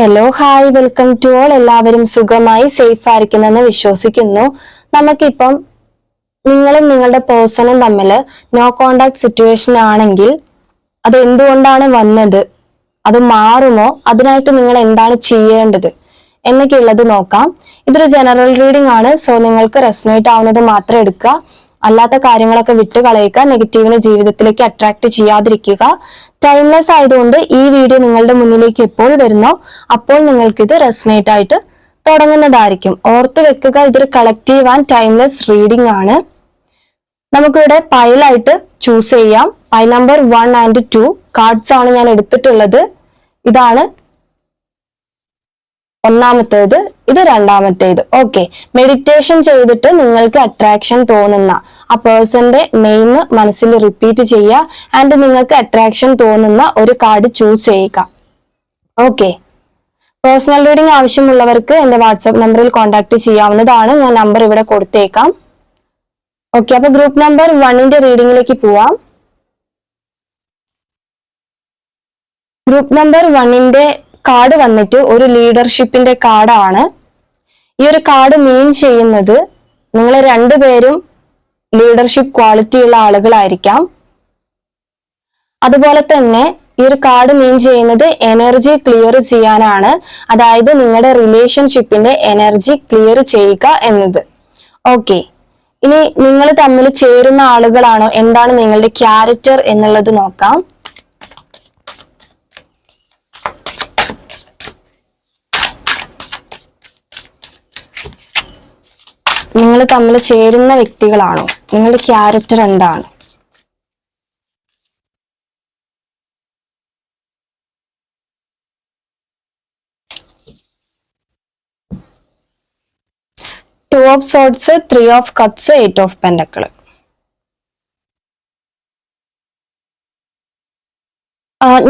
Hello hi welcome to all എല്ലാവരും സുഖമായി safe ആയിരിക്കുന്നെന്ന് വിശ്വസിക്കുന്നു. നമുക്കിപ്പം നിങ്ങളും നിങ്ങളുടെ പേഴ്സണും തമ്മിൽ നോ കോണ്ടാക്ട് സിറ്റുവേഷൻ ആണെങ്കിൽ അത് എന്തുകൊണ്ടാണ് വന്നത്? അത് മാറുമോ? അതിനായിട്ട് നിങ്ങൾ എന്താണ് ചെയ്യേണ്ടത്? എന്നൊക്കെ ഉള്ളത് നോക്കാം. ഇതൊരു ജനറൽ റീഡിംഗ് ആണ്. സോ നിങ്ങൾക്ക് റെസ്മേറ്റ് ആവുന്നത് മാത്രം എടുക്കുക. അല്ലാത്ത കാര്യങ്ങളൊക്കെ വിട്ടുകളയുക നെഗറ്റീവിനെ ജീവിതത്തിലേക്ക് അട്രാക്ട് ചെയ്യാതിരിക്കുക. ടൈംലെസ് ആയതുകൊണ്ട് ഈ വീഡിയോ നിങ്ങളുടെ മുന്നിലേക്ക് എപ്പോൾ വരുന്നോ അപ്പോൾ നിങ്ങൾക്ക് ഇത് റെസ്നേറ്റ് ആയിട്ട് തുടങ്ങുന്നതായിരിക്കും. ഓർത്ത് വെക്കുക ഇതൊരു കളക്റ്റീവ് ആൻഡ് ടൈംലെസ് റീഡിംഗ് ആണ്. നമുക്കിവിടെ പൈലായിട്ട് ചൂസ് ചെയ്യാം. Pile number one and two cards ആണ് ഞാൻ എടുത്തിട്ടുള്ളത്. ഇതാണ് ഒന്നാമത്തേത്. ഇത് രണ്ടാമത്തേത്. ഓക്കെ മെഡിറ്റേഷൻ ചെയ്തിട്ട് നിങ്ങൾക്ക് അട്രാക്ഷൻ തോന്നുന്ന ആ പേഴ്സന്റെ നെയിം മനസ്സിൽ റിപ്പീറ്റ് ചെയ്യുക ആൻഡ് നിങ്ങൾക്ക് അട്രാക്ഷൻ തോന്നുന്ന ഒരു കാർഡ് ചൂസ് ചെയ്യുക. ഓക്കെ പേഴ്സണൽ റീഡിംഗ് ആവശ്യമുള്ളവർക്ക് എന്റെ വാട്സാപ്പ് നമ്പറിൽ കോൺടാക്ട് ചെയ്യാവുന്നതാണ്. ഞാൻ നമ്പർ ഇവിടെ കൊടുത്തേക്കാം. ഓക്കെ അപ്പൊ ഗ്രൂപ്പ് നമ്പർ വണ്ണിന്റെ റീഡിംഗിലേക്ക് പോവാം. ഗ്രൂപ്പ് നമ്പർ വണ്ണിന്റെ കാർഡ് വന്നിട്ട് ഒരു ലീഡർഷിപ്പിന്റെ കാർഡാണ് ഈ ഒരു കാർഡ് മീൻ ചെയ്യുന്നത് നിങ്ങൾ രണ്ടുപേരും ലീഡർഷിപ്പ് ക്വാളിറ്റി ഉള്ള ആളുകളായിരിക്കാം. അതുപോലെ തന്നെ ഈ ഒരു കാർഡ് മീൻ ചെയ്യുന്നത് എനർജി ക്ലിയർ ചെയ്യാനാണ്. അതായത് നിങ്ങളുടെ റിലേഷൻഷിപ്പിന്റെ എനർജി ക്ലിയർ ചെയ്യുക എന്നത്. ഓക്കെ ഇനി നിങ്ങൾ തമ്മിൽ ചേരുന്ന ആളുകളാണോ? എന്താണ് നിങ്ങളുടെ ക്യാരക്ടർ എന്നുള്ളത് നോക്കാം. നിങ്ങൾ തമ്മിൽ ചേരുന്ന വ്യക്തികളാണോ? നിങ്ങളുടെ ക്യാരക്ടർ എന്താണ്? Two of swords three of cups eight of pentacle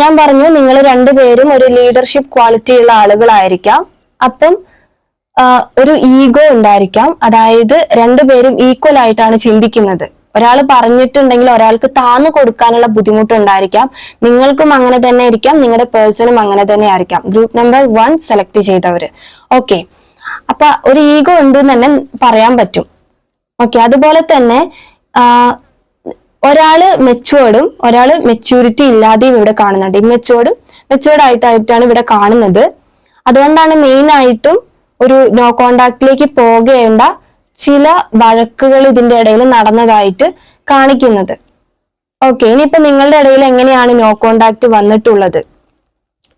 ഞാൻ പറഞ്ഞു നിങ്ങൾ രണ്ടുപേരും ഒരു ലീഡർഷിപ്പ് ക്വാളിറ്റി ഉള്ള ആളുകളായിരിക്കാം. അപ്പം ഒരു ഈഗോ ഉണ്ടായിരിക്കാം. അതായത് രണ്ടുപേരും ഈക്വൽ ആയിട്ടാണ് ചിന്തിക്കുന്നത്. ഒരാൾ പറഞ്ഞിട്ടുണ്ടെങ്കിൽ ഒരാൾക്ക് താന്നു കൊടുക്കാനുള്ള ബുദ്ധിമുട്ടുണ്ടായിരിക്കാം. നിങ്ങൾക്കും അങ്ങനെ തന്നെ ആയിരിക്കാം നിങ്ങളുടെ പേഴ്സണും അങ്ങനെ തന്നെ ആയിരിക്കാം. ഗ്രൂപ്പ് നമ്പർ വൺ സെലക്ട് ചെയ്തവര്. ഓക്കെ അപ്പൊ ഒരു ഈഗോ ഉണ്ട് തന്നെ പറയാൻ പറ്റും. ഓക്കെ അതുപോലെ തന്നെ ഒരാൾ മെച്ചുവേർഡും ഒരാൾ മെച്യൂരിറ്റി ഇല്ലാതെയും ഇവിടെ കാണുന്നുണ്ട്. ഇമ്മെച്ചുവേർഡും മെച്ചുവേർഡ് ആയിട്ടായിട്ടാണ് ഇവിടെ കാണുന്നത്. അതുകൊണ്ടാണ് മെയിൻ ആയിട്ടും ഒരു നോ കോണ്ടാക്റ്റിലേക്ക് പോകേണ്ട ചില വഴക്കുകൾ ഇതിന്റെ ഇടയിൽ നടന്നതായിട്ട് കാണിക്കുന്നത്. ഓക്കെ ഇനിയിപ്പോ നിങ്ങളുടെ ഇടയിൽ എങ്ങനെയാണ് നോ കോണ്ടാക്ട് വന്നിട്ടുള്ളത്?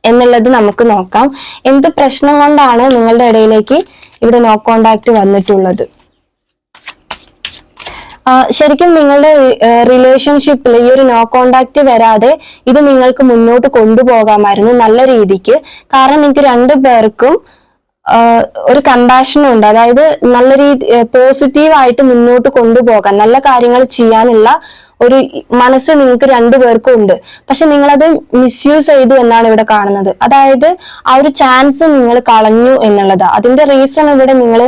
എന്നുള്ളത് നമുക്ക് നോക്കാം. എന്ത് പ്രശ്നം കൊണ്ടാണ് നിങ്ങളുടെ ഇടയിലേക്ക് ഇവിടെ നോ കോണ്ടാക്ട് വന്നിട്ടുള്ളത്? ശരിക്കും നിങ്ങളുടെ റിലേഷൻഷിപ്പിൽ ഈ ഒരു നോ കോണ്ടാക്ട് വരാതെ ഇത് നിങ്ങൾക്ക് മുന്നോട്ട് കൊണ്ടുപോകാമായിരുന്നു നല്ല രീതിക്ക്. കാരണം നിങ്ങൾക്ക് രണ്ടു പേർക്കും ഒരു കമ്പാഷനും ഉണ്ട്. അതായത് നല്ല രീതി പോസിറ്റീവായിട്ട് മുന്നോട്ട് കൊണ്ടുപോകാൻ നല്ല കാര്യങ്ങൾ ചെയ്യാനുള്ള ഒരു മനസ്സ് നിങ്ങൾക്ക് രണ്ടുപേർക്കും ഉണ്ട്. പക്ഷെ നിങ്ങളത് മിസ്യൂസ് ചെയ്തു എന്നാണ് ഇവിടെ കാണുന്നത്. അതായത് ആ ഒരു ചാൻസ് നിങ്ങൾ കളഞ്ഞു എന്നുള്ളത്. അതിന്റെ റീസൺ ഇവിടെ നിങ്ങൾ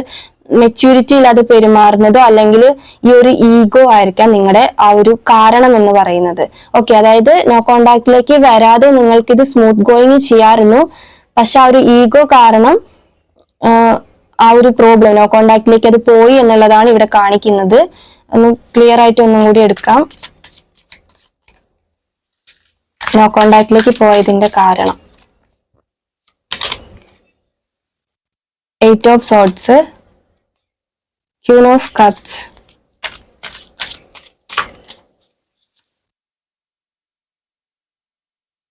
മെച്യൂരിറ്റി ഇല്ലാതെ പെരുമാറുന്നതോ അല്ലെങ്കിൽ ഈ ഒരു ഈഗോ ആയിരിക്കാം നിങ്ങളുടെ ആ ഒരു കാരണം എന്ന് പറയുന്നത്. ഓക്കെ അതായത് നോ കോണ്ടാക്റ്റിലേക്ക് വരാതെ നിങ്ങൾക്ക് ഇത് സ്മൂത്ത് ഗോയിങ് ചെയ്യാറുന്നു പക്ഷെ ആ ഒരു ഈഗോ കാരണം ആ ഒരു പ്രോബ്ലം നോ കോണ്ടാക്റ്റിലേക്ക് അത് പോയി എന്നുള്ളതാണ് ഇവിടെ കാണിക്കുന്നത്. ഒന്ന് ക്ലിയർ ആയിട്ട് ഒന്നും കൂടി എടുക്കാം. നോ കോണ്ടാക്റ്റിലേക്ക് പോയതിന്റെ കാരണം. Eight of swords queen of cups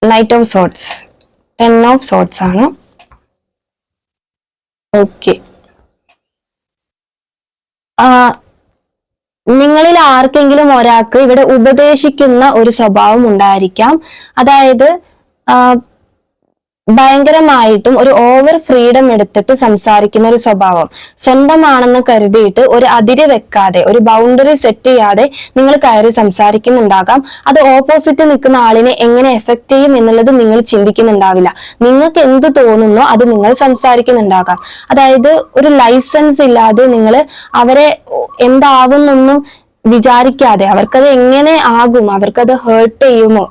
knight of swords ten of swords ആണ്. ഓക്കെ നിങ്ങളിൽ ആർക്കെങ്കിലും ഒരാൾക്ക് ഇവിടെ ഉപദേശിക്കുന്ന ഒരു സ്വഭാവം ഉണ്ടായിരിക്കാം. അതായത് ഭയങ്കരമായിട്ടും ഒരു ഓവർ ഫ്രീഡം എടുത്തിട്ട് സംസാരിക്കുന്ന ഒരു സ്വഭാവം. സ്വന്തമാണെന്ന് കരുതിയിട്ട് ഒരു അതിര് വെക്കാതെ ഒരു ബൗണ്ടറി സെറ്റ് ചെയ്യാതെ നിങ്ങൾ കയറി സംസാരിക്കുന്നുണ്ടാകാം. അത് ഓപ്പോസിറ്റ് നിൽക്കുന്ന ആളിനെ എങ്ങനെ എഫക്ട് ചെയ്യും എന്നുള്ളത് നിങ്ങൾ ചിന്തിക്കുന്നുണ്ടാവില്ല. നിങ്ങൾക്ക് എന്ത് തോന്നുന്നോ അത് നിങ്ങൾ സംസാരിക്കുന്നുണ്ടാകാം. അതായത് ഒരു ലൈസൻസ് ഇല്ലാതെ നിങ്ങൾ അവരെ എന്താവുന്നൊന്നും വിചാരിക്കാതെ അവർക്കത് എങ്ങനെ ആകും അവർക്കത് ഹേർട്ട് ചെയ്യുമോ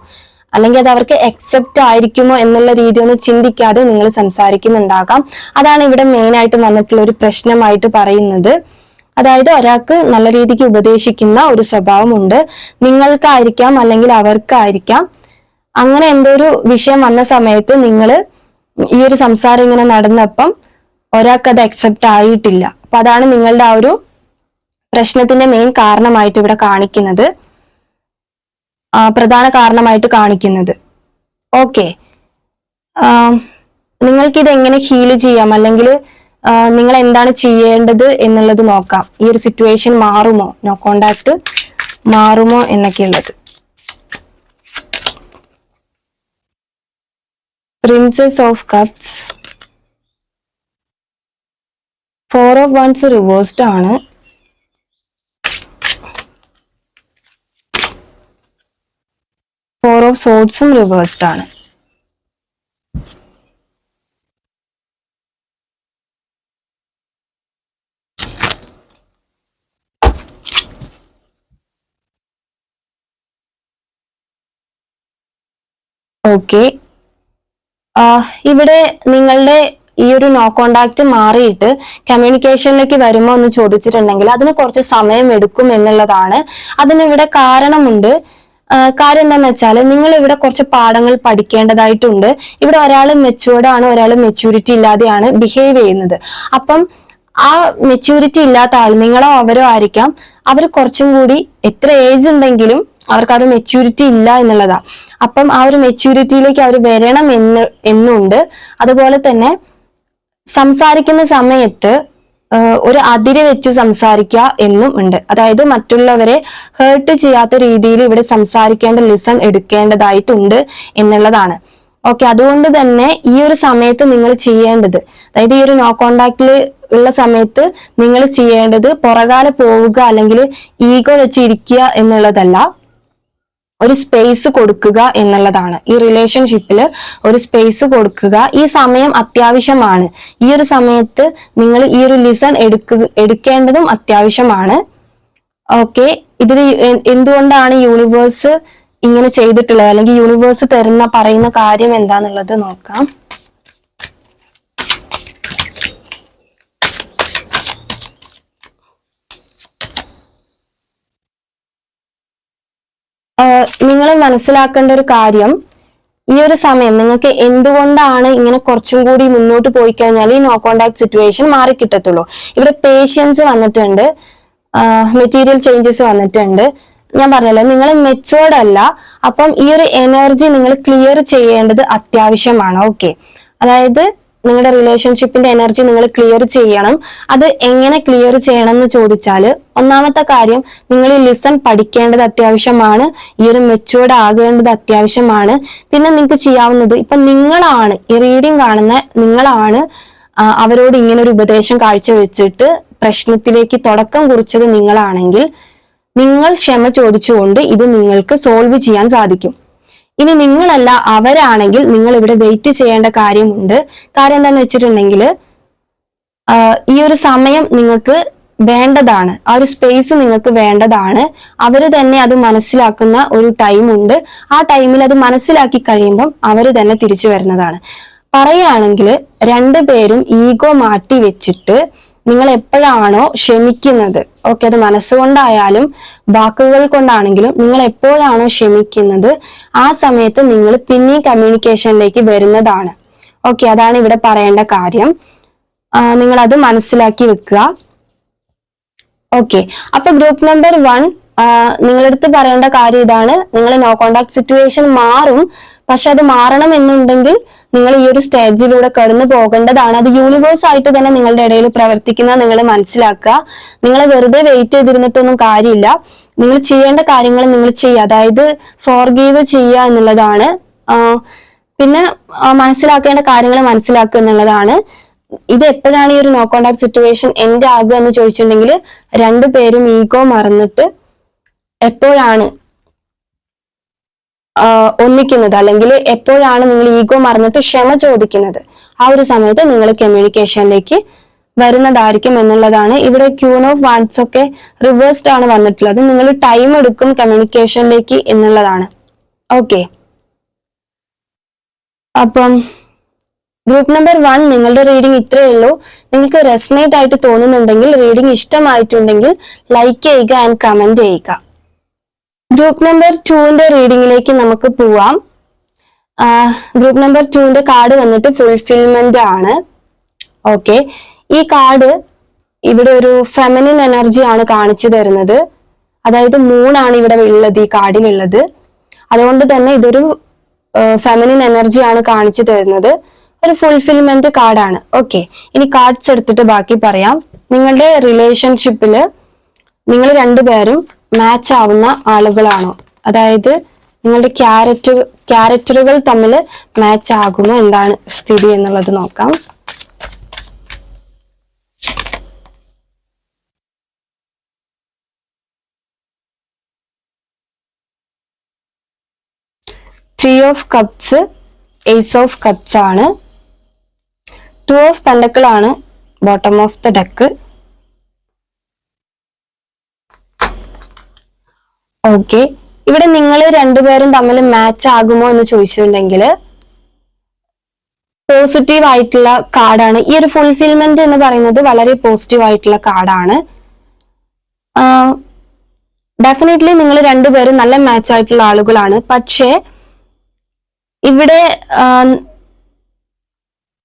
അല്ലെങ്കിൽ അത് അവർക്ക് അക്സെപ്റ്റ് ആയിരിക്കുമോ എന്നുള്ള രീതി ഒന്ന് ചിന്തിക്കാതെ നിങ്ങൾ സംസാരിക്കുന്നുണ്ടാകാം. അതാണ് ഇവിടെ മെയിൻ ആയിട്ട് വന്നിട്ടുള്ള ഒരു പ്രശ്നമായിട്ട് പറയുന്നത്. അതായത് ഒരാൾക്ക് നല്ല രീതിക്ക് ഉപദേശിക്കുന്ന ഒരു സ്വഭാവമുണ്ട്. നിങ്ങൾക്കായിരിക്കാം അല്ലെങ്കിൽ അവർക്കായിരിക്കാം. അങ്ങനെ എന്തോ ഒരു വിഷയം വന്ന സമയത്ത് നിങ്ങൾ ഈ ഒരു സംസാരം ഇങ്ങനെ നടന്നപ്പം ഒരാൾക്ക് അത് അക്സെപ്റ്റ് ആയിട്ടില്ല. അപ്പൊ അതാണ് നിങ്ങളുടെ ആ ഒരു പ്രശ്നത്തിന്റെ മെയിൻ കാരണമായിട്ട് ഇവിടെ കാണിക്കുന്നത്. പ്രധാന കാരണമായിട്ട് കാണിക്കുന്നത്. ഓക്കെ നിങ്ങൾക്ക് ഇത് എങ്ങനെ ഹീൽ ചെയ്യാം? അല്ലെങ്കിൽ നിങ്ങൾ എന്താണ് ചെയ്യേണ്ടത് എന്നുള്ളത് നോക്കാം. ഈ ഒരു സിറ്റുവേഷൻ മാറുമോ? നോ കോണ്ടാക്ട് മാറുമോ എന്നൊക്കെ ഉള്ളത് princess of cups four of wands reversed ആണ്. ഫോർ ഓഫ് സോട്സും റിവേഴ്സ്ഡ് ആണ് ഓക്കെ ഇവിടെ നിങ്ങളുടെ ഈ ഒരു നോ കോണ്ടാക്ട് മാറിയിട്ട് കമ്മ്യൂണിക്കേഷനിലേക്ക് വരുമോ എന്ന് ചോദിച്ചിട്ടുണ്ടെങ്കിൽ അതിന് കുറച്ച് സമയം എടുക്കും എന്നുള്ളതാണ്. അതിന് ഇവിടെ കാരണമുണ്ട്. കാര്യം എന്താന്ന് വെച്ചാൽ നിങ്ങൾ ഇവിടെ കുറച്ച് പാഠങ്ങൾ പഠിക്കേണ്ടതായിട്ടുണ്ട്. ഇവിടെ ഒരാൾ മെച്ചുവേർഡ് ആണ് ഒരാൾ മെച്യൂരിറ്റി ഇല്ലാതെയാണ് ബിഹേവ് ചെയ്യുന്നത്. അപ്പം ആ മെച്യൂരിറ്റി ഇല്ലാത്ത ആൾ നിങ്ങളോ അവരോ ആയിരിക്കാം. അവർ കുറച്ചും കൂടി എത്ര ഏജ് ഉണ്ടെങ്കിലും അവർക്ക് അത് മെച്യൂരിറ്റി ഇല്ല എന്നുള്ളതാ. അപ്പം ആ ഒരു മെച്യൂരിറ്റിയിലേക്ക് അവർ വരണം എന്ന് എന്നുണ്ട്. അതുപോലെ തന്നെ സംസാരിക്കുന്ന സമയത്ത് ഒരു അതിര് വെച്ച് സംസാരിക്കുക എന്നും ഉണ്ട്. അതായത് മറ്റുള്ളവരെ ഹേർട്ട് ചെയ്യാത്ത രീതിയിൽ ഇവിടെ സംസാരിക്കേണ്ട ലിസൺ എടുക്കേണ്ടതായിട്ടുണ്ട് എന്നുള്ളതാണ്. ഓക്കെ അതുകൊണ്ട് തന്നെ ഈ ഒരു സമയത്ത് നിങ്ങൾ ചെയ്യേണ്ടത് അതായത് ഈ ഒരു നോ കോണ്ടാക്റ്റിൽ ഉള്ള സമയത്ത് നിങ്ങൾ ചെയ്യേണ്ടത് പുറകാലെ പോവുക അല്ലെങ്കിൽ ഈഗോ വെച്ചിരിക്കുക എന്നുള്ളതല്ല ഒരു സ്പേസ് കൊടുക്കുക എന്നുള്ളതാണ്. ഈ റിലേഷൻഷിപ്പിൽ ഒരു സ്പേസ് കൊടുക്കുക ഈ സമയം അത്യാവശ്യമാണ്. ഈ ഒരു സമയത്ത് നിങ്ങൾ ഈ ഒരു ലിസൺ എടുക്കുക എടുക്കേണ്ടതും അത്യാവശ്യമാണ്. ഓക്കെ ഇതിന് എന്തുകൊണ്ടാണ് യൂണിവേഴ്സ് ഇങ്ങനെ ചെയ്തിട്ടുള്ളത്? അല്ലെങ്കിൽ യൂണിവേഴ്സ് തരുന്ന പറയുന്ന കാര്യം എന്താന്നുള്ളത് നോക്കാം. നിങ്ങൾ മനസ്സിലാക്കേണ്ട ഒരു കാര്യം ഈ ഒരു സമയം നിങ്ങൾക്ക് എന്തുകൊണ്ടാണ് ഇങ്ങനെ കുറച്ചും കൂടി മുന്നോട്ട് പോയി കഴിഞ്ഞാൽ ഈ നോ കോണ്ടാക്ട് സിറ്റുവേഷൻ മാറി കിട്ടത്തുള്ളൂ? ഇവിടെ പേഷ്യൻസ് വന്നിട്ടുണ്ട് മെറ്റീരിയൽ ചേഞ്ചസ് വന്നിട്ടുണ്ട്. ഞാൻ പറഞ്ഞല്ലോ നിങ്ങൾ മെച്ചോർഡ് അല്ല അപ്പം ഈ ഒരു എനർജി നിങ്ങൾ ക്ലിയർ ചെയ്യേണ്ടത് അത്യാവശ്യമാണ് ഓക്കെ അതായത് നിങ്ങളുടെ റിലേഷൻഷിപ്പിന്റെ എനർജി നിങ്ങൾ ക്ലിയർ ചെയ്യണം. അത് എങ്ങനെ ക്ലിയർ ചെയ്യണം എന്ന് ചോദിച്ചാൽ ഒന്നാമത്തെ കാര്യം നിങ്ങൾ ഈ ലിസൺ പഠിക്കേണ്ടത് അത്യാവശ്യമാണ്. ഈ ഒരു മെച്ചുവേർഡ് ആകേണ്ടത് അത്യാവശ്യമാണ്. പിന്നെ നിങ്ങൾക്ക് ചെയ്യാവുന്നത് ഇപ്പൊ നിങ്ങളാണ് ഈ റീഡിങ് കാണുന്ന നിങ്ങളാണ് അവരോട് ഇങ്ങനെ ഒരു ഉപദേശം കാഴ്ചവെച്ചിട്ട് പ്രശ്നത്തിലേക്ക് തുടക്കം കുറിച്ചത് നിങ്ങളാണെങ്കിൽ നിങ്ങൾ ക്ഷമ ചോദിച്ചുകൊണ്ട് ഇത് നിങ്ങൾക്ക് സോൾവ് ചെയ്യാൻ സാധിക്കും. ഇനി നിങ്ങളല്ല അവരാണെങ്കിൽ നിങ്ങൾ ഇവിടെ വെയിറ്റ് ചെയ്യേണ്ട കാര്യമുണ്ട്. കാര്യം എന്താന്ന് വെച്ചിട്ടുണ്ടെങ്കിൽ ഈ ഒരു സമയം നിങ്ങൾക്ക് വേണ്ടതാണ്. ആ ഒരു സ്പേസ് നിങ്ങൾക്ക് വേണ്ടതാണ്. അവർ തന്നെ അത് മനസ്സിലാക്കുന്ന ഒരു ടൈം ഉണ്ട്. ആ ടൈമിൽ അത് മനസ്സിലാക്കി കഴിയുമ്പം അവർ തന്നെ തിരിച്ചു വരുന്നതാണ്. പറയുകയാണെങ്കിൽ രണ്ടുപേരും ഈഗോ മാറ്റി വെച്ചിട്ട് നിങ്ങൾ എപ്പോഴാണോ ക്ഷമിക്കുന്നത്? ഓക്കെ അത് മനസ്സുകൊണ്ടായാലും വാക്കുകൾ കൊണ്ടാണെങ്കിലും നിങ്ങൾ എപ്പോഴാണോ ക്ഷമിക്കുന്നത്? ആ സമയത്ത് നിങ്ങൾ പിന്നെയും കമ്മ്യൂണിക്കേഷനിലേക്ക് വരുന്നതാണ്. ഓക്കെ അതാണ് ഇവിടെ പറയേണ്ട കാര്യം. നിങ്ങൾ അത് മനസ്സിലാക്കി വെക്കുക. ഓക്കെ അപ്പൊ ഗ്രൂപ്പ് നമ്പർ വൺ നിങ്ങളടുത്ത് പറയേണ്ട കാര്യം ഇതാണ്. നിങ്ങൾ നോ കോണ്ടാക്ട് സിറ്റുവേഷൻ മാറും. പക്ഷെ അത് മാറണം എന്നുണ്ടെങ്കിൽ നിങ്ങൾ ഈ ഒരു സ്റ്റേജിലൂടെ കടന്നു പോകേണ്ടതാണ്. അത് യൂണിവേഴ്സ് ആയിട്ട് തന്നെ നിങ്ങളുടെ ഇടയിൽ പ്രവർത്തിക്കുന്ന നിങ്ങൾ മനസ്സിലാക്കുക. നിങ്ങൾ വെറുതെ വെയിറ്റ് ചെയ്തിരുന്നിട്ടൊന്നും കാര്യമില്ല. നിങ്ങൾ ചെയ്യേണ്ട കാര്യങ്ങൾ നിങ്ങൾ ചെയ്യുക. അതായത് ഫോർഗീവ് ചെയ്യുക എന്നുള്ളതാണ്. പിന്നെ മനസ്സിലാക്കേണ്ട കാര്യങ്ങൾ മനസ്സിലാക്കുക എന്നുള്ളതാണ്. ഇത് എപ്പോഴാണ് ഈ ഒരു നോ കോണ്ടാക്ട് സിറ്റുവേഷൻ എൻഡ് ആകുക എന്ന് ചോദിച്ചിട്ടുണ്ടെങ്കിൽ രണ്ടുപേരും ഈഗോ മറന്നിട്ട് എപ്പോഴാണ് ഒന്നിക്കുന്നത്. അല്ലെങ്കിൽ എപ്പോഴാണ് നിങ്ങൾ ഈഗോ മറന്നിട്ട് ക്ഷമ ചോദിക്കുന്നത്. ആ ഒരു സമയത്ത് നിങ്ങൾ കമ്മ്യൂണിക്കേഷനിലേക്ക് വരുന്നതായിരിക്കും എന്നുള്ളതാണ്. ഇവിടെ ക്യൂൺ ഓഫ് വാൺസ് ഒക്കെ റിവേഴ്സ്ഡ് ആണ് വന്നിട്ടുള്ളത്. നിങ്ങൾ ടൈം എടുക്കും കമ്മ്യൂണിക്കേഷനിലേക്ക് എന്നുള്ളതാണ്. ഓക്കെ. അപ്പം ഗ്രൂപ്പ് നമ്പർ വൺ നിങ്ങളുടെ റീഡിംഗ് ഇത്രയേ ഉള്ളൂ. നിങ്ങൾക്ക് റെസ്നേറ്റ് ആയിട്ട് തോന്നുന്നുണ്ടെങ്കിൽ റീഡിംഗ് ഇഷ്ടമായിട്ടുണ്ടെങ്കിൽ ലൈക്ക് ചെയ്യുക ആൻഡ് കമന്റ് ചെയ്യുക. ഗ്രൂപ്പ് നമ്പർ ടുവിന്റെ റീഡിങ്ങിലേക്ക് നമുക്ക് പോവാം. ഗ്രൂപ്പ് നമ്പർ ടുവിന്റെ കാർഡ് വന്നിട്ട് ഫുൾഫിൽമെന്റ് ആണ്. ഓക്കെ ഈ കാർഡ് ഇവിടെ ഒരു ഫെമിനിൻ എനർജി ആണ് കാണിച്ചു തരുന്നത്. അതായത് മൂണാണ് ഇവിടെ ഉള്ളത് ഈ കാർഡിലുള്ളത് അതുകൊണ്ട് തന്നെ ഇതൊരു ഫെമിനിൻ ആണ് കാണിച്ചു തരുന്നത്. ഒരു ഫുൾഫിൽമെന്റ് കാർഡാണ് ഓക്കെ ഇനി കാർഡ്സ് എടുത്തിട്ട് ബാക്കി പറയാം. നിങ്ങളുടെ റിലേഷൻഷിപ്പിൽ നിങ്ങൾ രണ്ടുപേരും മാച്ച് ആവുന്ന ആളുകളാണോ? അതായത് നിങ്ങളുടെ ക്യാരറ്റ് ക്യാരക്ടറുകൾ തമ്മിൽ മാച്ച് ആകുമോ എന്താണ് സ്ഥിതി എന്നുള്ളത് നോക്കാം. Three of cups ace of cups ആണ്. ടു ഓഫ് പെൻഡക്കിൾ ആണ്. Bottom of the deck okay ഇവിടെ നിങ്ങൾ രണ്ടുപേരും തമ്മിൽ മാച്ച് ആകുമോ എന്ന് ചോദിച്ചിട്ടുണ്ടെങ്കിൽ പോസിറ്റീവ് ആയിട്ടുള്ള കാർഡാണ് ഈ ഒരു ഫുൾഫിൽമെന്റ് എന്ന് പറയുന്നത് വളരെ പോസിറ്റീവ് ആയിട്ടുള്ള കാർഡാണ് ഡെഫിനറ്റ്ലി നിങ്ങൾ രണ്ടുപേരും നല്ല മാച്ച് ആയിട്ടുള്ള ആളുകളാണ്. പക്ഷേ ഇവിടെ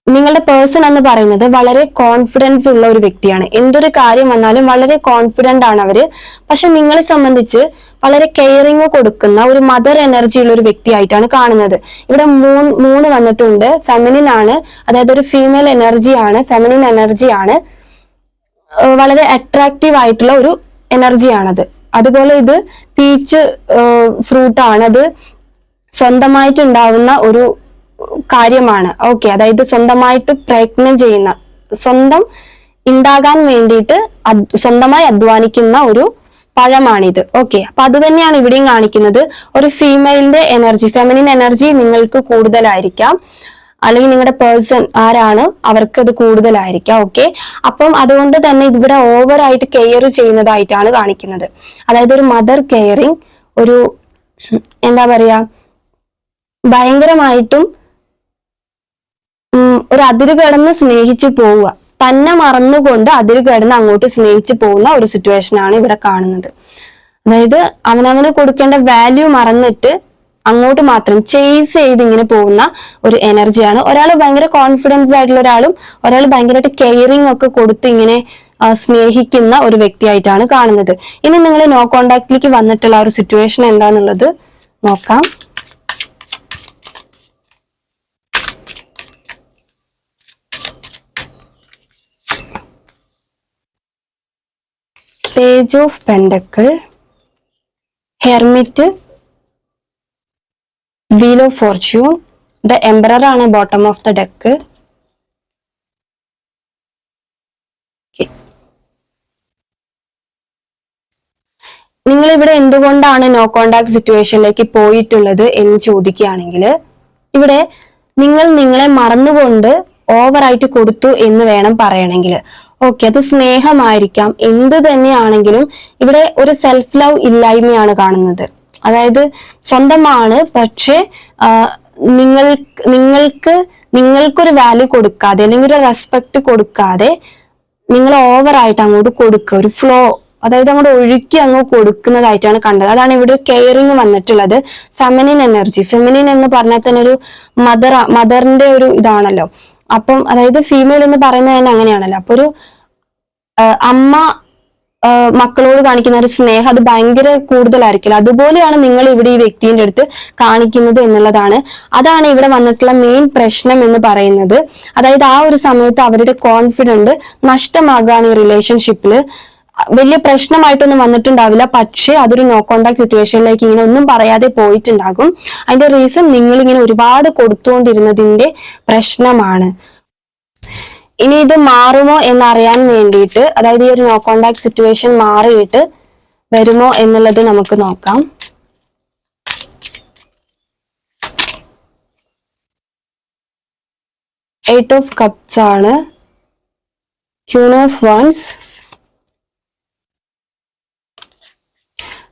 നിങ്ങളുടെ പേഴ്സൺ എന്ന് പറയുന്നത് വളരെ കോൺഫിഡൻസ് ഉള്ള ഒരു വ്യക്തിയാണ്. എന്തൊരു കാര്യം വന്നാലും വളരെ കോൺഫിഡന്റ് ആണ് അവർ. പക്ഷെ നിങ്ങളെ സംബന്ധിച്ച് വളരെ കെയറിങ് കൊടുക്കുന്ന ഒരു മദർ എനർജി ഉള്ള ഒരു വ്യക്തിയായിട്ടാണ് കാണുന്നത്. ഇവിടെ മൂ മൂന്ന് വന്നിട്ടുണ്ട്. ഫെമിനിൻ ആണ്. അതായത് ഒരു ഫീമെയിൽ എനർജി ആണ്. ഫെമിനിൻ എനർജി ആണ്. വളരെ അട്രാക്റ്റീവ് ആയിട്ടുള്ള ഒരു എനർജിയാണത് അതുപോലെ ഇത് പീച്ച് ഫ്രൂട്ട് ആണ്. അത് സ്വന്തമായിട്ട് ഉണ്ടാവുന്ന ഒരു കാര്യമാണ്. ഓക്കെ അതായത് സ്വന്തമായിട്ട് പ്രയത്നം ചെയ്യുന്ന സ്വന്തം ഉണ്ടാകാൻ വേണ്ടിയിട്ട് സ്വന്തമായി അധ്വാനിക്കുന്ന ഒരു പഴമാണിത്. ഓക്കെ അപ്പൊ അത് തന്നെയാണ് ഇവിടെയും കാണിക്കുന്നത്. ഒരു ഫീമെയിലിന്റെ എനർജി ഫെമിനിൻ എനർജി നിങ്ങൾക്ക് കൂടുതലായിരിക്കാം. അല്ലെങ്കിൽ നിങ്ങളുടെ പേഴ്സൺ ആരാണ് അവർക്ക് അത് കൂടുതലായിരിക്കാം. ഓക്കെ അപ്പം അതുകൊണ്ട് തന്നെ ഇവിടെ ഓവറായിട്ട് കെയർ ചെയ്യുന്നതായിട്ടാണ് കാണിക്കുന്നത്. അതായത് ഒരു മദർ കെയറിങ് ഒരു എന്താ പറയാ ഭയങ്കരമായിട്ടും ഒരു അതിര് കടന്ന് സ്നേഹിച്ചു പോവുക. തന്നെ മറന്നുകൊണ്ട് അതിൽ കിടന്ന് അങ്ങോട്ട് സ്നേഹിച്ചു പോകുന്ന ഒരു സിറ്റുവേഷൻ ആണ് ഇവിടെ കാണുന്നത്. അതായത് അവനവന് കൊടുക്കേണ്ട വാല്യൂ മറന്നിട്ട് അങ്ങോട്ട് മാത്രം ചേസ് ചെയ്ത് ഇങ്ങനെ പോകുന്ന ഒരു എനർജിയാണ് ഒരാൾ ഭയങ്കര കോൺഫിഡൻസ് ആയിട്ടുള്ള ഒരാളും ഒരാൾ ഭയങ്കരമായിട്ട് കെയറിങ് ഒക്കെ കൊടുത്ത് ഇങ്ങനെ സ്നേഹിക്കുന്ന ഒരു വ്യക്തിയായിട്ടാണ് കാണുന്നത്. ഇനി നിങ്ങൾ നോ കോണ്ടാക്റ്റിലേക്ക് വന്നിട്ടുള്ള ഒരു സിറ്റുവേഷൻ എന്താന്നുള്ളത് നോക്കാം. Page of pentacle hermit wheel of fortune the emperor ആണ് ബോട്ടം ഓഫ് ദ ഡെക്ക് നിങ്ങൾ ഇവിടെ എന്തുകൊണ്ടാണ് നോ കോണ്ടാക്ട് സിറ്റുവേഷനിലേക്ക് പോയിട്ടുള്ളത് എന്ന് ചോദിക്കുകയാണെങ്കിൽ ഇവിടെ നിങ്ങൾ നിങ്ങളെ മറന്നുകൊണ്ട് ഓവറായിട്ട് കൊടുത്തു എന്ന് വേണം പറയണമെങ്കിൽ. ഓക്കെ അത് സ്നേഹമായിരിക്കാം. എന്ത് തന്നെയാണെങ്കിലും ഇവിടെ ഒരു സെൽഫ് ലവ് ഇല്ലായ്മയാണ് കാണുന്നത്. അതായത് സ്വന്തമാണ് പക്ഷെ നിങ്ങൾ നിങ്ങൾക്ക് നിങ്ങൾക്കൊരു വാല്യൂ കൊടുക്കാതെ അല്ലെങ്കിൽ ഒരു റെസ്പെക്ട് കൊടുക്കാതെ നിങ്ങൾ ഓവറായിട്ട് അങ്ങോട്ട് കൊടുക്കുക. ഒരു ഫ്ലോ അതായത് അങ്ങോട്ട് ഒഴുക്കി അങ്ങ് കൊടുക്കുന്നതായിട്ടാണ് കണ്ടത്. അതാണ് ഇവിടെ കെയറിങ് വന്നിട്ടുള്ളത്. ഫെമിനിൻ എനർജി ഫെമിനിൻ എന്ന് പറഞ്ഞാൽ തന്നെ ഒരു മദർ മദറിന്റെ ഒരു ഇതാണല്ലോ. അപ്പം അതായത് ഫീമെയിൽ എന്ന് പറയുന്നത് തന്നെ അങ്ങനെയാണല്ലോ. അപ്പൊ ഒരു അമ്മ മക്കളോട് കാണിക്കുന്ന ഒരു സ്നേഹം അത് ഭയങ്കര കൂടുതലായിരിക്കില്ല. അതുപോലെയാണ് നിങ്ങൾ ഇവിടെ ഈ വ്യക്തിന്റെ അടുത്ത് കാണിക്കുന്നത് എന്നുള്ളതാണ്. അതാണ് ഇവിടെ വന്നിട്ടുള്ള മെയിൻ പ്രശ്നം എന്ന് പറയുന്നത്. അതായത് ആ ഒരു സമയത്ത് അവരുടെ കോൺഫിഡന്റ് നഷ്ടമാകുകയാണ് ഈ റിലേഷൻഷിപ്പിൽ വലിയ പ്രശ്നമായിട്ടൊന്നും വന്നിട്ടുണ്ടാവില്ല. പക്ഷേ അതൊരു നോ കോണ്ടാക്ട് സിറ്റുവേഷനിലേക്ക് ഇങ്ങനെ ഒന്നും പറയാതെ പോയിട്ടുണ്ടാകും. അതിന്റെ റീസൺ നിങ്ങൾ ഇങ്ങനെ ഒരുപാട് കൊടുത്തുകൊണ്ടിരുന്നതിന്റെ പ്രശ്നമാണ്. ഇനി ഇത് മാറുമോ എന്നറിയാൻ വേണ്ടിയിട്ട് അതായത് ഈ ഒരു നോ കോണ്ടാക്ട് സിറ്റുവേഷൻ മാറിയിട്ട് വരുമോ എന്നുള്ളത് നമുക്ക് നോക്കാം. എയ്റ്റ് ഓഫ് കപ്സ് ആണ്. Queen of wands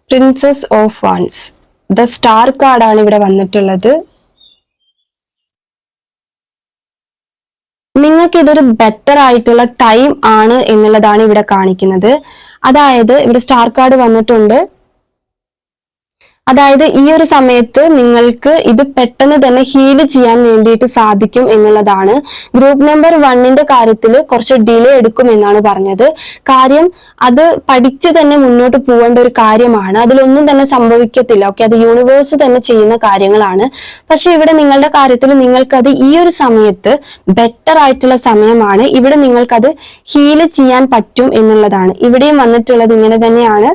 princess of wands the star കാർഡാണ് ഇവിടെ വന്നിട്ടുള്ളത്. നിങ്ങൾക്ക് ഇതൊരു ബെറ്റർ ആയിട്ടുള്ള ടൈം ആണ് എന്നുള്ളതാണ് ഇവിടെ കാണിക്കുന്നത്. അതായത് ഇവിടെ സ്റ്റാർ കാർഡ് വന്നിട്ടുണ്ട്. അതായത് ഈ ഒരു സമയത്ത് നിങ്ങൾക്ക് ഇത് പെട്ടെന്ന് തന്നെ ഹീൽ ചെയ്യാൻ വേണ്ടിയിട്ട് സാധിക്കും എന്നുള്ളതാണ്. ഗ്രൂപ്പ് നമ്പർ വണ്ണിന്റെ കാര്യത്തിൽ കുറച്ച് ഡിലേ എടുക്കും എന്നാണ് പറഞ്ഞത്. കാര്യം അത് പഠിച്ചു തന്നെ മുന്നോട്ട് പോകേണ്ട ഒരു കാര്യമാണ്. അതിലൊന്നും തന്നെ സംഭവിക്കത്തില്ല. ഓക്കെ അത് യൂണിവേഴ്സ് തന്നെ ചെയ്യുന്ന കാര്യങ്ങളാണ്. പക്ഷെ ഇവിടെ നിങ്ങളുടെ കാര്യത്തിൽ നിങ്ങൾക്കത് ഈ ഒരു സമയത്ത് ബെറ്റർ ആയിട്ടുള്ള സമയമാണ്. ഇവിടെ നിങ്ങൾക്കത് ഹീൽ ചെയ്യാൻ പറ്റും എന്നുള്ളതാണ്. ഇവിടെയും വന്നിട്ടുള്ളത് ഇങ്ങനെ തന്നെയാണ്.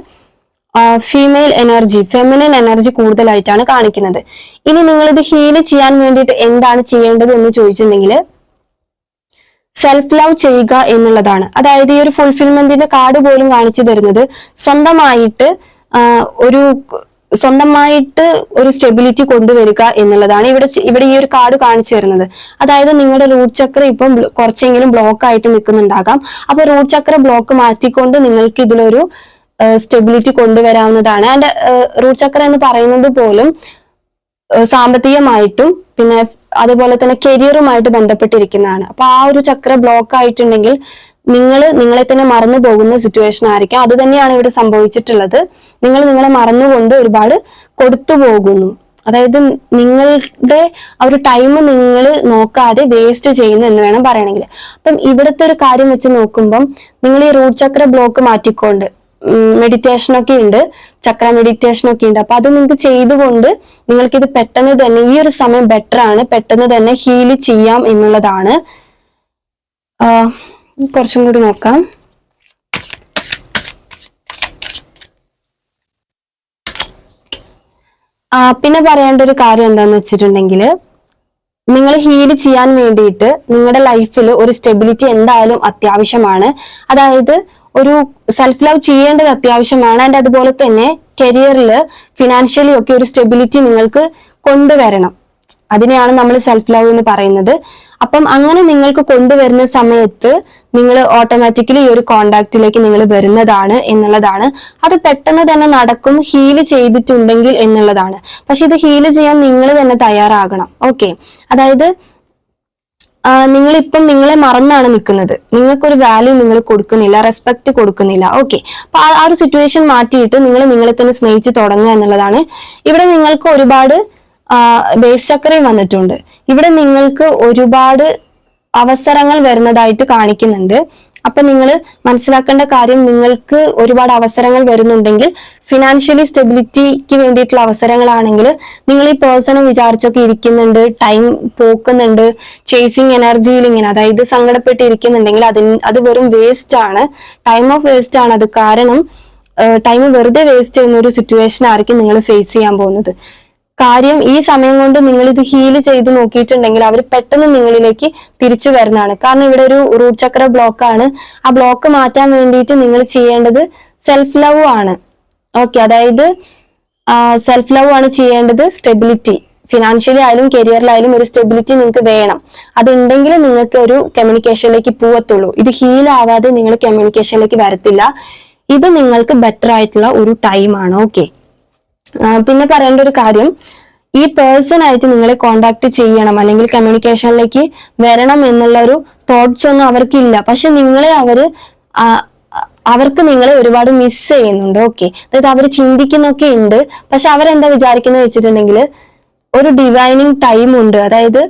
ഫീമെയിൽ എനർജി ഫെമിനിൻ എനർജി കൂടുതലായിട്ടാണ് കാണിക്കുന്നത്. ഇനി നിങ്ങൾ ഇത് ഹീൽ ചെയ്യാൻ വേണ്ടിയിട്ട് എന്താണ് ചെയ്യേണ്ടത് എന്ന് ചോദിച്ചിട്ടുണ്ടെങ്കിൽ സെൽഫ് ലവ് ചെയ്യുക എന്നുള്ളതാണ്. അതായത് ഈ ഒരു ഫുൾഫിൽമെന്റിന്റെ കാർഡ് പോലും കാണിച്ചു തരുന്നത് സ്വന്തമായിട്ട് ഒരു സ്വന്തമായിട്ട് ഒരു സ്റ്റെബിലിറ്റി കൊണ്ടുവരിക എന്നുള്ളതാണ് ഇവിടെ ഇവിടെ ഈ ഒരു കാർഡ് കാണിച്ചു തരുന്നത്. അതായത് നിങ്ങളുടെ റൂട്ട് ചക്ര ഇപ്പം കുറച്ചെങ്കിലും ബ്ലോക്ക് ആയിട്ട് നിൽക്കുന്നുണ്ടാകാം. അപ്പൊ റൂട്ട് ചക്ര ബ്ലോക്ക് മാറ്റിക്കൊണ്ട് നിങ്ങൾക്ക് ഇതിലൊരു സ്റ്റെബിലിറ്റി കൊണ്ടുവരാവുന്നതാണ്. ആൻഡ് റൂട്ട് ചക്ര എന്ന് പറയുന്നത് പോലും സാമ്പത്തികമായിട്ടും പിന്നെ അതുപോലെ തന്നെ കരിയറുമായിട്ട് ബന്ധപ്പെട്ടിരിക്കുന്നതാണ്. അപ്പൊ ആ ഒരു ചക്ര ബ്ലോക്ക് ആയിട്ടുണ്ടെങ്കിൽ നിങ്ങൾ നിങ്ങളെ തന്നെ മറന്നു പോകുന്ന സിറ്റുവേഷൻ ആയിരിക്കാം. അത് തന്നെയാണ് ഇവിടെ സംഭവിച്ചിട്ടുള്ളത്. നിങ്ങൾ നിങ്ങളെ മറന്നുകൊണ്ട് ഒരുപാട് കൊടുത്തു പോകുന്നു. അതായത് നിങ്ങളുടെ ആ ഒരു ടൈം നിങ്ങൾ നോക്കാതെ വേസ്റ്റ് ചെയ്യുന്നു എന്ന് വേണം പറയണമെങ്കിൽ. അപ്പം ഇവിടുത്തെ ഒരു കാര്യം വെച്ച് നോക്കുമ്പം നിങ്ങൾ ഈ റൂട്ട് ചക്ര ബ്ലോക്ക് മാറ്റിക്കൊണ്ട് മെഡിറ്റേഷൻ ഒക്കെ ഉണ്ട്. ചക്ര മെഡിറ്റേഷൻ ഒക്കെ ഉണ്ട്. അപ്പൊ അത് നിങ്ങൾക്ക് ചെയ്തുകൊണ്ട് നിങ്ങൾക്ക് ഇത് പെട്ടെന്ന് തന്നെ ഈ ഒരു സമയം ബെറ്റർ ആണ്. പെട്ടെന്ന് തന്നെ ഹീൽ ചെയ്യാം എന്നുള്ളതാണ്. കുറച്ചും കൂടി നോക്കാം. പിന്നെ പറയേണ്ട ഒരു കാര്യം എന്താന്ന് വെച്ചിട്ടുണ്ടെങ്കിൽ നിങ്ങൾ ഹീൽ ചെയ്യാൻ വേണ്ടിയിട്ട് നിങ്ങളുടെ ലൈഫിൽ ഒരു സ്റ്റെബിലിറ്റി എന്തായാലും അത്യാവശ്യമാണ്. അതായത് ഒരു സെൽഫ് ലവ് ചെയ്യേണ്ടത് അത്യാവശ്യമാണ്. ആൻഡ് അതുപോലെ തന്നെ കരിയറിൽ ഫിനാൻഷ്യലി ഒക്കെ ഒരു സ്റ്റെബിലിറ്റി നിങ്ങൾക്ക് കൊണ്ടുവരണം. അതിനെയാണ് നമ്മൾ സെൽഫ് ലവ് എന്ന് പറയുന്നത്. അപ്പം അങ്ങനെ നിങ്ങൾക്ക് കൊണ്ടുവരുന്ന സമയത്ത് നിങ്ങൾ ഓട്ടോമാറ്റിക്കലി ഈ ഒരു കോണ്ടാക്റ്റിലേക്ക് നിങ്ങൾ വരുന്നതാണ് എന്നുള്ളതാണ്. അത് പെട്ടെന്ന് തന്നെ നടക്കും ഹീൽ ചെയ്തിട്ടുണ്ടെങ്കിൽ എന്നുള്ളതാണ്. പക്ഷെ ഇത് ഹീൽ ചെയ്യാൻ നിങ്ങൾ തന്നെ തയ്യാറാകണം. ഓക്കെ അതായത് നിങ്ങൾ ഇപ്പം നിങ്ങളെ മറന്നാണ് നിൽക്കുന്നത് നിങ്ങൾക്കൊരു വാല്യൂ നിങ്ങൾ കൊടുക്കുന്നില്ല റെസ്പെക്ട് കൊടുക്കുന്നില്ല. ഓക്കെ അപ്പൊ ആ ഒരു സിറ്റുവേഷൻ മാറ്റിയിട്ട് നിങ്ങൾ നിങ്ങളെ തന്നെ സ്നേഹിച്ച് തുടങ്ങുക എന്നുള്ളതാണ്. ഇവിടെ നിങ്ങൾക്ക് ഒരുപാട് ബേസ് ചക്രയും വന്നിട്ടുണ്ട്. ഇവിടെ നിങ്ങൾക്ക് ഒരുപാട് അവസരങ്ങൾ വരുന്നതായിട്ട് കാണിക്കുന്നുണ്ട്. അപ്പൊ നിങ്ങൾ മനസ്സിലാക്കേണ്ട കാര്യം നിങ്ങൾക്ക് ഒരുപാട് അവസരങ്ങൾ വരുന്നുണ്ടെങ്കിൽ ഫിനാൻഷ്യലി സ്റ്റെബിലിറ്റിക്ക് വേണ്ടിയിട്ടുള്ള അവസരങ്ങളാണെങ്കിൽ നിങ്ങൾ ഈ പേഴ്സണെ വിചാരിച്ചൊക്കെ ഇരിക്കുന്നുണ്ട് ടൈം പോക്കുന്നുണ്ട് ചേസിങ് എനർജിയിൽ ഇങ്ങനെ അതായത് സങ്കടപ്പെട്ടിരിക്കുന്നുണ്ടെങ്കിൽ അതിന് അത് വെറും വേസ്റ്റ് ആണ്. ടൈം ഓഫ് വേസ്റ്റ് ആണ്. അത് കാരണം ടൈം വെറുതെ വേസ്റ്റ് ചെയ്യുന്ന ഒരു സിറ്റുവേഷൻ ആയിരിക്കും നിങ്ങൾ ഫേസ് ചെയ്യാൻ പോകുന്നത്. കാര്യം ഈ സമയം കൊണ്ട് നിങ്ങൾ ഇത് ഹീൽ ചെയ്ത് നോക്കിയിട്ടുണ്ടെങ്കിൽ അവർ പെട്ടെന്ന് നിങ്ങളിലേക്ക് തിരിച്ചു വരുന്നതാണ്. കാരണം ഇവിടെ ഒരു റൂട്ട് ചക്ര ബ്ലോക്ക് ആണ്. ആ ബ്ലോക്ക് മാറ്റാൻ വേണ്ടിയിട്ട് നിങ്ങൾ ചെയ്യേണ്ടത് സെൽഫ് ലവ് ആണ്. ഓക്കെ അതായത് സെൽഫ് ലവ് ആണ് ചെയ്യേണ്ടത് സ്റ്റെബിലിറ്റി ഫിനാൻഷ്യലി ആയാലും കരിയറിലായാലും ഒരു സ്റ്റെബിലിറ്റി നിങ്ങൾക്ക് വേണം. അതുണ്ടെങ്കിൽ നിങ്ങൾക്ക് ഒരു കമ്മ്യൂണിക്കേഷനിലേക്ക് പോവത്തുള്ളൂ. ഇത് ഹീൽ ആവാതെ നിങ്ങൾ കമ്മ്യൂണിക്കേഷനിലേക്ക് വരത്തില്ല. ഇത് നിങ്ങൾക്ക് ബെറ്റർ ആയിട്ടുള്ള ഒരു ടൈമാണ് ഓക്കെ പിന്നെ പറയേണ്ട ഒരു കാര്യം ഈ പേഴ്സൺ ആയിട്ട് നിങ്ങളെ കോണ്ടാക്ട് ചെയ്യണം അല്ലെങ്കിൽ കമ്മ്യൂണിക്കേഷനിലേക്ക് വരണം എന്നുള്ള ഒരു തോട്ട്സ് ഒന്നും അവർക്കില്ല. പക്ഷെ നിങ്ങളെ അവർ അവർക്ക് നിങ്ങളെ ഒരുപാട് മിസ് ചെയ്യുന്നുണ്ട്. ഓക്കെ അതായത് അവർ ചിന്തിക്കുന്നൊക്കെ ഉണ്ട്. പക്ഷെ അവരെന്താ വിചാരിക്കുന്നത് വെച്ചിട്ടുണ്ടെങ്കിൽ ഒരു ഡിവൈനിങ് ടൈം ഉണ്ട്. അതായത്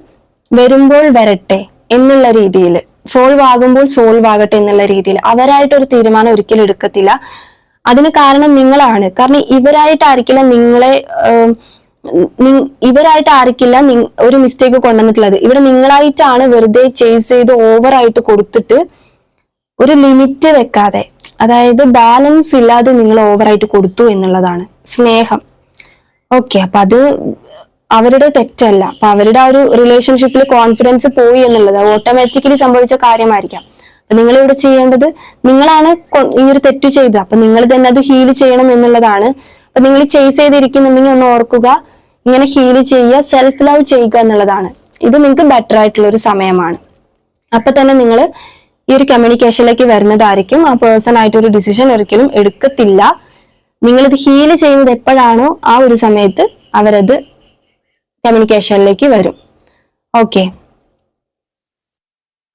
വരുമ്പോൾ വരട്ടെ എന്നുള്ള രീതിയിൽ സോൾവ് ആകുമ്പോൾ സോൾവ് ആകട്ടെ എന്നുള്ള രീതിയിൽ. അവരായിട്ട് ഒരു തീരുമാനം ഒരിക്കലും എടുക്കത്തില്ല. അതിന് കാരണം നിങ്ങളാണ്. കാരണം ഇവരായിട്ട് ഇവരായിട്ടായിരിക്കില്ല നിങ്ങളെ ഇവരായിട്ട് ആയിരിക്കില്ല ഒരു മിസ്റ്റേക്ക് കൊണ്ടുവന്നിട്ടുള്ളത്. ഇവിടെ നിങ്ങളായിട്ടാണ് വെറുതെ ചേസ് ചെയ്ത് ഓവറായിട്ട് കൊടുത്തിട്ട് ഒരു ലിമിറ്റ് വെക്കാതെ അതായത് ബാലൻസ് ഇല്ലാതെ നിങ്ങൾ ഓവറായിട്ട് കൊടുത്തു എന്നുള്ളതാണ് സ്നേഹം. ഓക്കെ അപ്പൊ അത് അവരുടെ തെറ്റല്ല. അപ്പൊ അവരുടെ ആ ഒരു റിലേഷൻഷിപ്പിൽ കോൺഫിഡൻസ് പോയി എന്നുള്ളത് ഓട്ടോമാറ്റിക്കലി സംഭവിച്ച കാര്യമായിരിക്കാം. നിങ്ങൾ ഇവിടെ ചെയ്യേണ്ടത് നിങ്ങളാണ് ഈ ഒരു തെറ്റ് ചെയ്തത്. അപ്പൊ നിങ്ങൾ തന്നെ അത് ഹീൽ ചെയ്യണം എന്നുള്ളതാണ്. അപ്പൊ നിങ്ങൾ ചേസ് ചെയ്തിരിക്കുന്നുണ്ടെങ്കിൽ ഒന്ന് ഓർക്കുക. ഇങ്ങനെ ഹീൽ ചെയ്യുക സെൽഫ് ലവ് ചെയ്യുക എന്നുള്ളതാണ്. ഇത് നിങ്ങൾക്ക് ബെറ്റർ ആയിട്ടുള്ള ഒരു സമയമാണ്. അപ്പൊ തന്നെ നിങ്ങൾ ഈ ഒരു കമ്മ്യൂണിക്കേഷനിലേക്ക് വരുന്നതായിരിക്കും. ആ പേഴ്സൺ ആയിട്ട് ഒരു ഡിസിഷൻ ഒരിക്കലും എടുക്കത്തില്ല. നിങ്ങൾ ഇത് ഹീൽ ചെയ്യുന്നത് എപ്പോഴാണോ ആ ഒരു സമയത്ത് അവരത് കമ്മ്യൂണിക്കേഷനിലേക്ക് വരും. ഓക്കെ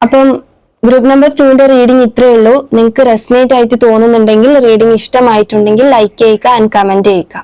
അപ്പം ഗ്രൂപ്പ് നമ്പർ ടുവിന്റെ റീഡിംഗ് ഇത്രയേ ഉള്ളൂ. നിങ്ങൾക്ക് റെസ്നേറ്റ് ആയിട്ട് തോന്നുന്നുണ്ടെങ്കിൽ റീഡിംഗ് ഇഷ്ടമായിട്ടുണ്ടെങ്കിൽ ലൈക്ക് ചെയ്യുക ആൻഡ് കമന്റ് ചെയ്യുക.